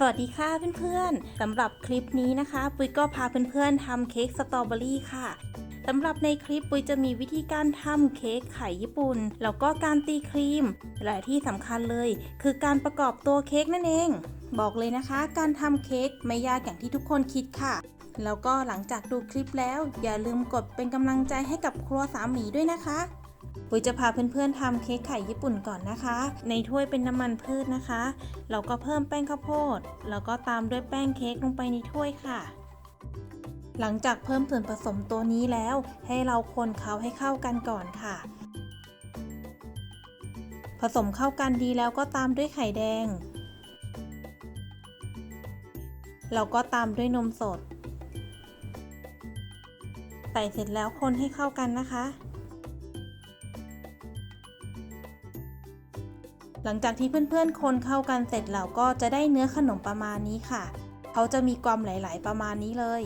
สวัสดีค่ะเพื่อนๆสำหรับคลิปนี้นะคะ ปุ้ยก็พาเพื่อนๆทำเค้กสตรอเบอรี่ค่ะสำหรับในคลิปปุ้ยจะมีวิธีการทำเค้กไข่ญี่ปุ่น แล้วก็การตีครีม และที่สำคัญเลย คือการประกอบตัวเค้กนั่นเอง บอกเลยนะคะ การทำเค้กไม่ยากอย่างที่ทุกคนคิดค่ะ แล้วก็หลังจากดูคลิปแล้ว อย่าลืมกดเป็นกำลังใจให้กับครัวสามหมีด้วยนะคะ ปุ้ยจะพาเพื่อนๆทำเค้กไข่ญี่ปุ่นก่อนนะคะ ในถ้วยเป็นน้ำมันพืชนะคะเราก็เพิ่มแป้งข้าวโพด แล้วก็ตามด้วยแป้งเค้กลงไปในถ้วยค่ะ หลังจากเพิ่มส่วนผสมตัวนี้แล้ว ให้เราคนเขาให้เข้ากันก่อนค่ะ ผสมเข้ากันดีแล้วก็ตามด้วยไข่แดงเราก็ตามด้วยนมสด ใส่เสร็จแล้วคนให้เข้ากันนะคะ หลังจากที่เพื่อนๆ คนเข้ากันเสร็จเราก็จะได้เนื้อขนมประมาณนี้ค่ะ เขาจะมีความหลายๆ ประมาณนี้เลย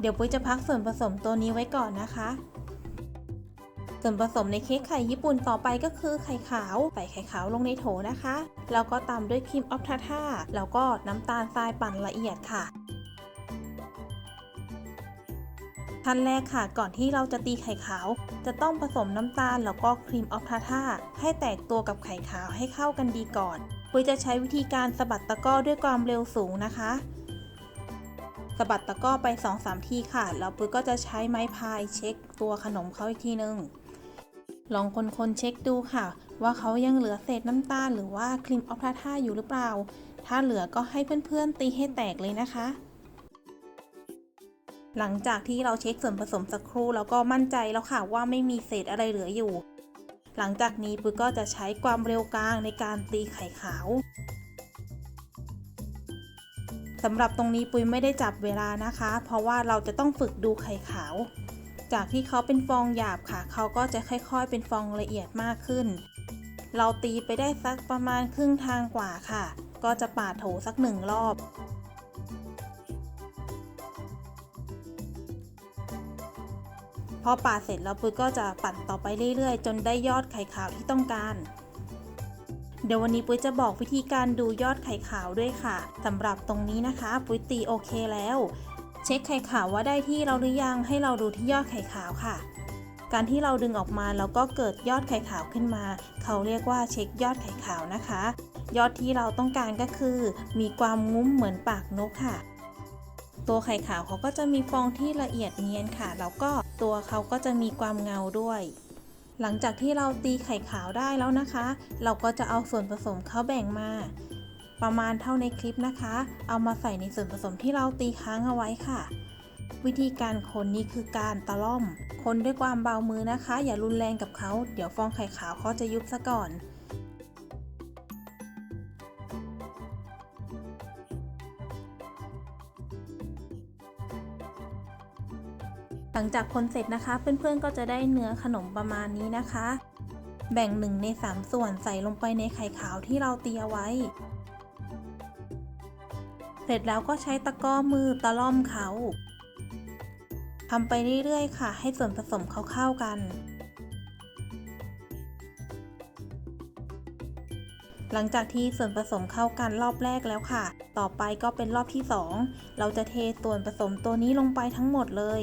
เดี๋ยวปุ้ยจะพักส่วนผสมตัวนี้ไว้ก่อนนะคะ ส่วนผสมในเค้กไข่ญี่ปุ่นต่อไปก็คือไข่ขาว ใส่ไข่ขาวลงในโถนะคะ แล้วก็ตามด้วยครีมออฟทาท่าแล้วก็น้ำตาลทรายปั่นละเอียดค่ะ ขั้นแรกค่ะ ก่อนที่เราจะตีไข่ขาว จะต้องผสมน้ำตาลแล้วก็ครีมออฟทาท่าให้แตกตัวกับไข่ขาวให้เข้ากันดีก่อนปุ้ยจะใช้วิธีการสะบัดตะก้อด้วยความเร็วสูงนะคะสะบัดตะก้อไป 2-3 ทีค่ะ แล้วปุ้ยก็จะใช้ไม้พายเช็คตัวขนมเขาอีกทีนึงลองคนๆเช็คดูค่ะ ว่าเขายังเหลือเศษน้ำตาลหรือว่าครีมออฟทาท่าอยู่หรือเปล่า ถ้าเหลือก็ให้เพื่อนๆตีให้แตกเลยนะคะ หลังจากที่เราเช็คส่วนผสมสักครู่แล้วก็มั่นใจแล้วค่ะว่าไม่มีเศษอะไรเหลืออยู่ หลังจากนี้ปุ้ยก็จะใช้ความเร็วกลางในการตีไข่ขาวสำหรับตรงนี้ปุ้ยไม่ได้จับเวลานะคะ เพราะว่าเราจะต้องฝึกดูไข่ขาว จากที่เขาเป็นฟองหยาบค่ะ เขาก็จะค่อยๆ เป็นฟองละเอียดมากขึ้น เราตีไปได้สักประมาณครึ่งทางกว่าค่ะ ก็จะปาดโถสักหนึ่งรอบ พอปาดเสร็จแล้วปุ้ยก็จะปั่นต่อไปเรื่อยๆ จนได้ยอดไข่ขาวที่ต้องการ เดี๋ยววันนี้ปุ้ยจะบอกวิธีการดูยอดไข่ขาวด้วยค่ะสำหรับตรงนี้นะคะ ปุ้ยตีโอเคแล้ว เช็คไข่ขาวว่าได้ที่เราหรือยังให้เราดูที่ยอดไข่ขาวค่ะ การที่เราดึงออกมาแล้วก็เกิดยอดไข่ขาวขึ้นมา เขาเรียกว่าเช็คยอดไข่ขาวนะคะ ยอดที่เราต้องการก็คือ มีความงุ้มเหมือนปากนกค่ะ ตัวไข่ขาวเขาก็จะมีฟองที่ละเอียดเนียนค่ะ แล้วก็ตัวเขาก็จะมีความเงาด้วย หลังจากที่เราตีไข่ขาวได้แล้วนะคะ เราก็จะเอาส่วนผสมเขาแบ่งมา ประมาณเท่าในคลิปนะคะ เอามาใส่ในส่วนผสมที่เราตีค้างเอาไว้ค่ะ วิธีการคนนี่คือการตะล่อม คนด้วยความเบามือนะคะ อย่ารุนแรงกับเขา เดี๋ยวฟองไข่ขาวเขาจะยุบซะก่อน หลังจากคนเสร็จนะคะ เพื่อนๆก็จะได้เนื้อขนมประมาณนี้นะคะ แบ่งหนึ่งใน3ส่วนใส่ลงไปในไข่ขาวที่เราตีเอาไว้ เสร็จแล้วก็ใช้ตะกร้อมือตะล่อมเขาทำไปเรื่อยๆค่ะ ให้ส่วนผสมเขาเข้ากัน หลังจากที่ส่วนผสมเข้ากันรอบแรกแล้วค่ะ ต่อไปก็เป็นรอบที่ 2 เราจะเทส่วนผสมตัวนี้ลงไปทั้งหมดเลย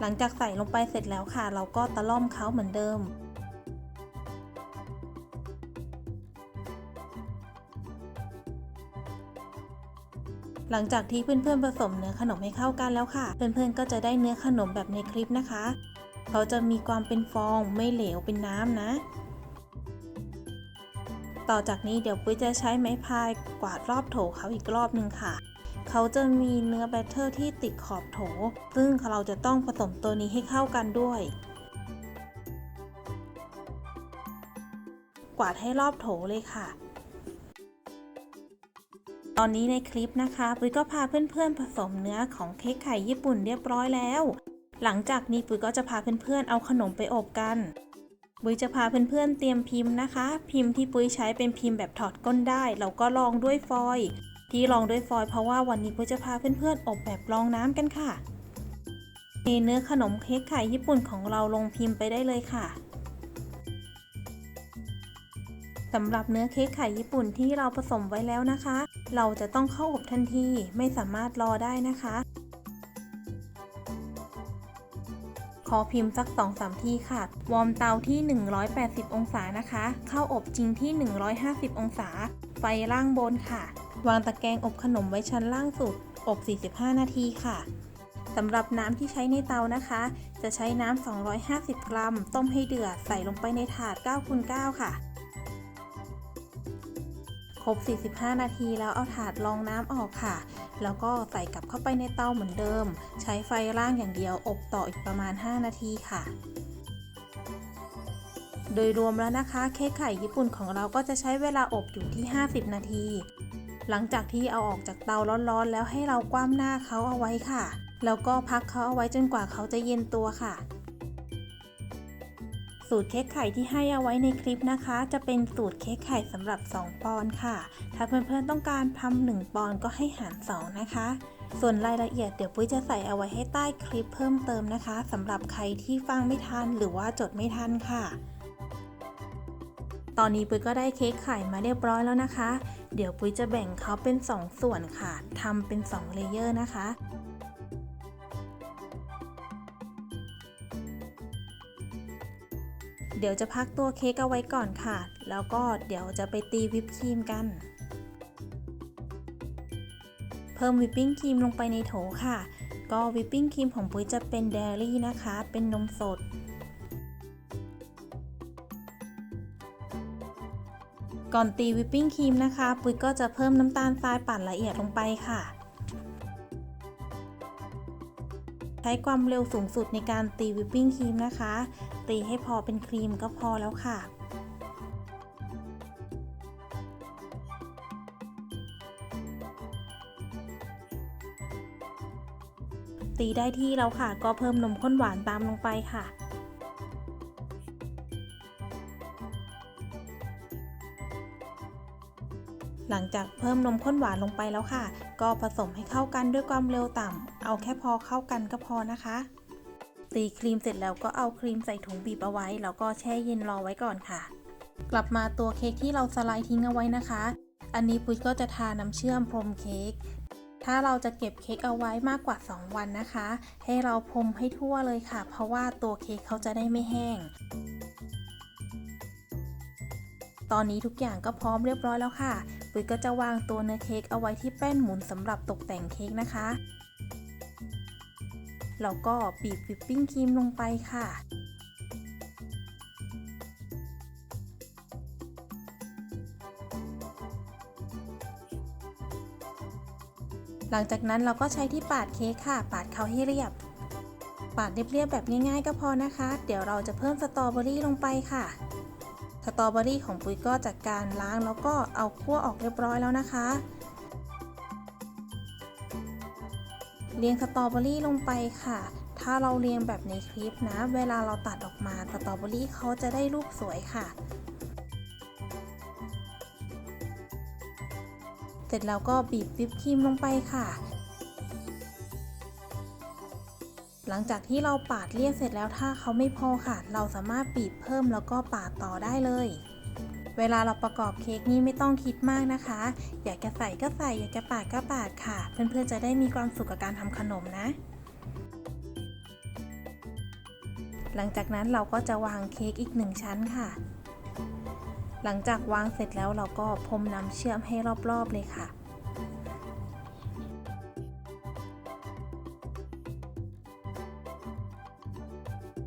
หลังจากใส่ลงไปเสร็จแล้วค่ะ เราก็ตะล่อมเขาเหมือนเดิม หลังจากที่เพื่อนๆผสมเนื้อขนมให้เข้ากันแล้วค่ะ เพื่อนๆก็จะได้เนื้อขนมแบบในคลิปนะคะ เขาจะมีความเป็นฟองไม่เหลวเป็นน้ำนะ ต่อจากนี้เดี๋ยวปุ้ยจะใช้ไม้พายกวาดรอบโถเขาอีกรอบนึงค่ะ เขาจะมีเนื้อแบตเตอร์ที่ติดขอบโถ ซึ่งเราจะต้องผสมตัวนี้ให้เข้ากันด้วย กวาดให้รอบโถเลยค่ะ ตอนนี้ในคลิปนะคะปุ้ยก็พาเพื่อนๆผสมเนื้อของเค้กไข่ญี่ปุ่นเรียบร้อยแล้ว หลังจากนี้ปุ้ยก็จะพาเพื่อนๆเอาขนมไปอบกันปุ้ยจะพาเพื่อนๆเตรียมพิมพ์นะคะ พิมพ์ที่ปุ้ยใช้เป็นพิมพ์แบบถอดก้นได้แล้วก็ลองด้วยฟอยล์ ที่ลองด้วยฟอยล์เพราะว่าวันนี้ปุ้ยจะพาเพื่อนๆอบแบบรองน้ำกันค่ะเทเนื้อขนมเค้กไข่ญี่ปุ่นของเราลงพิมพ์ไปได้เลยค่ะสำหรับเนื้อเค้กไข่ญี่ปุ่นที่เราผสมไว้แล้วนะคะ เราจะต้องเข้าอบทันทีไม่สามารถรอได้นะคะ ขอพิมพ์สัก 2-3 ทีค่ะ วอร์มเตาที่ 180 องศานะคะ เข้าอบจริงที่ 150 องศา ไฟล่างบนค่ะ วางตะแกรงอบขนมไว้ชั้นล่างสุด อบ 45 นาทีค่ะ สำหรับน้ำที่ใช้ในเตานะคะ จะใช้น้ำ 250 กรัม ต้มให้เดือด ใส่ลงไปในถาด9คูณ9ค่ะ ครบ 45 นาทีแล้วเอาถาดรองน้ำออกค่ะ แล้วก็ใส่กลับเข้าไปในเตาเหมือนเดิม ใช้ไฟล่างอย่างเดียว อบต่ออีกประมาณ 5 นาทีค่ะโดยรวมแล้วนะคะ เค้กไข่ญี่ปุ่นของเราก็จะใช้เวลาอบอยู่ที่ 50 นาที หลังจากที่เอาออกจากเตาร้อนๆ แล้วให้เราคว่ำหน้าเขาเอาไว้ค่ะ แล้วก็พักเขาเอาไว้จนกว่าเขาจะเย็นตัวค่ะ สูตรเค้กไข่ที่ให้เอาไว้ในคลิปนะคะ จะเป็นสูตรเค้กไข่สำหรับ 2 ปอนด์ค่ะ ถ้าเพื่อนๆต้องการทำ1ปอนด์ก็ให้หาร 2 นะคะ ส่วนรายละเอียดเดี๋ยวปุ้ยจะใส่เอาไว้ให้ใต้คลิปเพิ่มเติมนะคะสำหรับใครที่ฟังไม่ทันหรือว่าจดไม่ทันค่ะ ตอนนี้ปุ้ยก็ได้เค้กไข่มาเรียบร้อยแล้วนะคะ เดี๋ยวปุ้ยจะแบ่งเขาเป็น2ส่วนค่ะทำเป็น 2 เลเยอร์นะคะเดี๋ยวจะพักตัวเค้กเอาไว้ก่อนค่ะ แล้วก็เดี๋ยวจะไปตีวิปครีมกัน เพิ่มวิปปิ้งครีมลงไปในโถค่ะ ก็วิปปิ้งครีมของปุ้ยจะเป็นเดลี่นะคะ เป็นนมสด ก่อนตีวิปปิ้งครีมนะคะ ปุ้ยก็จะเพิ่มน้ำตาลทรายปั่นละเอียดลงไปค่ะ ใช้ความเร็วสูงสุดในการตีวิปปิ้งครีมนะคะ ตีให้พอเป็นครีมก็พอแล้วค่ะตีได้ที่แล้วค่ะ ก็เพิ่มนมข้นหวานตามลงไปค่ะ หลังจากเพิ่มนมข้นหวานลงไปแล้วค่ะ ก็ผสมให้เข้ากันด้วยความเร็วต่ำ เอาแค่พอเข้ากันก็พอนะคะตีครีมเสร็จแล้วก็เอาครีมใส่ถุงบีบเอาไว้ แล้วก็แช่เย็นรอไว้ก่อนค่ะ กลับมาตัวเค้กที่เราสไลด์ทิ้งเอาไว้นะคะ อันนี้ปุ้ยก็จะทาน้ำเชื่อมพรมเค้ก ถ้าเราจะเก็บเค้กเอาไว้มากกว่า 2 วันนะคะ ให้เราพรมให้ทั่วเลยค่ะ เพราะว่าตัวเค้กเขาจะได้ไม่แห้ง ตอนนี้ทุกอย่างก็พร้อมเรียบร้อยแล้วค่ะ ปุ้ยก็จะวางตัวเนื้อเค้กเอาไว้ที่แป้นหมุนสำหรับตกแต่งเค้กนะคะ แล้วก็บีบวิปปิ้งครีมลงไปค่ะหลังจากนั้นเราก็ใช้ที่ปาดเค้กค่ะ ปาดเขาให้เรียบ ปาดเรียบๆแบบง่ายๆก็พอนะคะ เดี๋ยวเราจะเพิ่มสตรอเบอรี่ลงไปค่ะ ตรอเบอรี่ของปุ้ยก็จากการล้างแล้วก็เอาคั่วออกเรียบร้อยแล้วนะคะ เรียงสตรอเบอรี่ลงไปค่ะ ถ้าเราเรียงแบบในคลิปนะ เวลาเราตัดออกมาสตรอเบอรี่เขาจะได้รูปสวยค่ะ เสร็จแล้วก็บีบวิปครีมลงไปค่ะ หลังจากที่เราปาดเรียบเสร็จแล้วถ้าเขาไม่พอค่ะ เราสามารถบีบเพิ่มแล้วก็ปาดต่อได้เลย เวลาเราประกอบเค้กนี่ไม่ต้องคิดมากนะคะ อยากจะใส่ก็ใส่อยากจะปาดก็ปาดค่ะ เพื่อนๆจะได้มีความสุขกับการทำขนมนะ หลังจากนั้นเราก็จะวางเค้กอีกหนึ่งชั้นค่ะ หลังจากวางเสร็จแล้วเราก็พรมน้ำเชื่อมให้รอบๆเลยค่ะ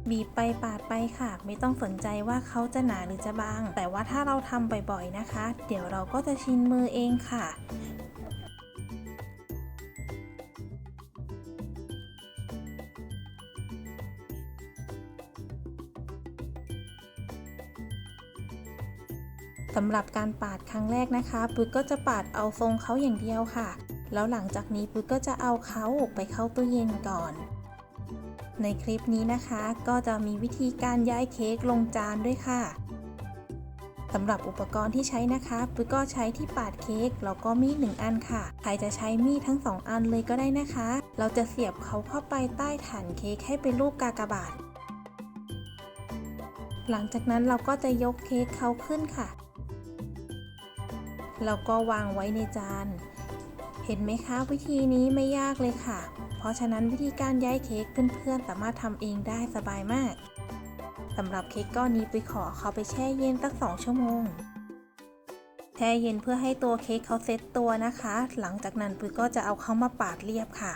บีบไปปาดไปค่ะ ไม่ต้องสนใจว่าเขาจะหนาหรือจะบาง แต่ว่าถ้าเราทำบ่อยๆนะคะ เดี๋ยวเราก็จะชินมือเองค่ะสำหรับการปาดครั้งแรกนะคะปุ้ยก็จะปาดเอาทรงเขาอย่างเดียวค่ะ แล้วหลังจากนี้ปุ้ยก็จะเอาเขาไปเข้าตู้เย็นก่อน ในคลิปนี้นะคะ ก็จะมีวิธีการย้ายเค้กลงจานด้วยค่ะสำหรับอุปกรณ์ที่ใช้นะคะปุ้ยก็ใช้ที่ปาดเค้กแล้วก็มีดหนึ่งอันค่ะ ใครจะใช้มีดทั้งสองอันเลยก็ได้นะคะ เราจะเสียบเขาเข้าไปใต้ฐานเค้กให้เป็นรูปกากบาท หลังจากนั้นเราก็จะยกเค้กเขาขึ้นค่ะ แล้วก็วางไว้ในจาน เห็นไหมคะวิธีนี้ไม่ยากเลยค่ะ เพราะฉะนั้นวิธีการย้ายเค้กเพื่อนๆสามารถทำเองได้สบายมากสำหรับเค้กก้อนนี้ไปขอเขาไปแช่เย็นสักสองชั่วโมง แช่เย็นเพื่อให้ตัวเค้กเขาเซตตัวนะคะ หลังจากนั้นปุ้ยก็จะเอาเขามาปาดเรียบค่ะ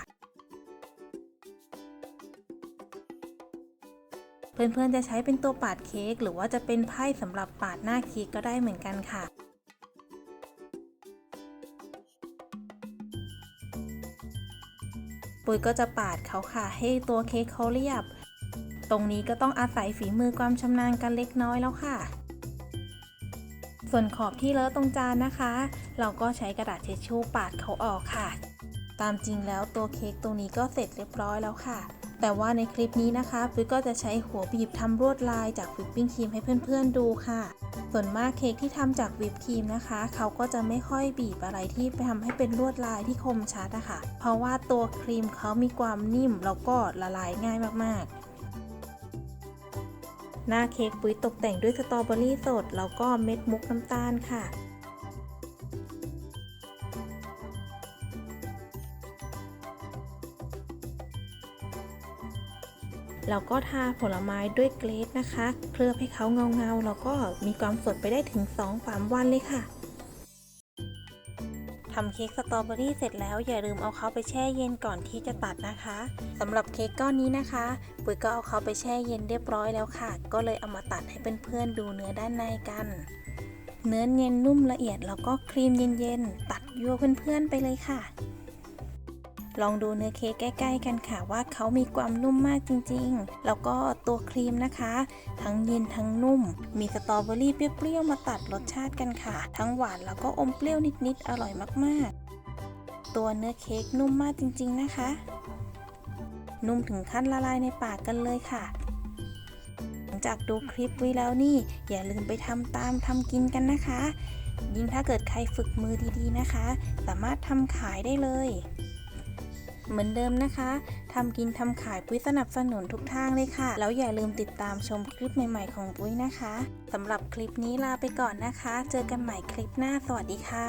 เพื่อนๆจะใช้เป็นตัวปาดเค้กหรือว่าจะเป็นไพ่สำหรับปาดหน้าเค้กก็ได้เหมือนกันค่ะ ปุยก็จะปาดเขาค่ะ ให้ตัวเค้กเขาเรียบ ตรงนี้ก็ต้องอาศัยฝีมือความชำนาญกันเล็กน้อยแล้วค่ะ ส่วนขอบที่เลอะตรงจานนะคะ เราก็ใช้กระดาษเช็ดชู่ปาดเขาออกค่ะ ตามจริงแล้วตัวเค้กตรงนี้ก็เสร็จเรียบร้อยแล้วค่ะ แต่ว่าในคลิปนี้นะคะปุ้ยก็จะใช้หัวบีบทำลวดลายจากวิปปิ้งครีมให้เพื่อนๆดูค่ะ ส่วนมากเค้กที่ทำจากวิปครีมนะคะ เขาก็จะไม่ค่อยบีบอะไรที่ไปทำให้เป็นลวดลายที่คมชัดอะค่ะ เพราะว่าตัวครีมเขามีความนิ่มแล้วก็ละลายง่ายมากๆหน้าเค้กปุ้ยตกแต่งด้วยสตรอเบอรี่สด แล้วก็เม็ดมุกน้ำตาลค่ะ แล้วก็ทาผลไม้ด้วยเกรดนะคะ เคลือบให้เขาเงาๆแล้วก็มีความสดไปได้ถึง 2-3 วันเลยค่ะทำเค้กสตรอเบอรี่เสร็จแล้วอย่าลืมเอาเขาไปแช่เย็นก่อนที่จะตัดนะคะสำหรับเค้กก้อนนี้นะคะปุ๋ยก็เอาเขาไปแช่เย็นเรียบร้อยแล้วค่ะ ก็เลยเอามาตัดให้เพื่อนๆดูเนื้อด้านในกัน เนื้อเนียนนุ่มละเอียดแล้วก็ครีมเย็นๆตัดยั่วเพื่อนๆไปเลยค่ะ ลองดูเนื้อเค้กใกล้ ๆ กันค่ะว่าเขามีความนุ่มมากจริง ๆ แล้วก็ตัวครีมนะคะ ทั้งเย็นทั้งนุ่ม มีสตรอเบอรี่เปรี้ยวๆมาตัดรสชาติกันค่ะ ทั้งหวานแล้วก็อมเปรี้ยวนิดๆอร่อยมากๆ ตัวเนื้อเค้กนุ่มมากจริง ๆ นะคะ นุ่มถึงขั้นละลายในปากกันเลยค่ะหลังจากดูคลิปว้แล้วนี่ อย่าลืมไปทำตามทำกินกันนะคะ ยิ่งถ้าเกิดใครฝึกมือดีๆนะคะ สามารถทำขายได้เลย เหมือนเดิมนะคะทำกินทำขายปุ้ยสนับสนุนทุกทางเลยค่ะ แล้วอย่าลืมติดตามชมคลิปใหม่ ๆ ของปุ้ยนะคะสำหรับคลิปนี้ลาไปก่อนนะคะ เจอกันใหม่คลิปหน้าสวัสดีค่ะ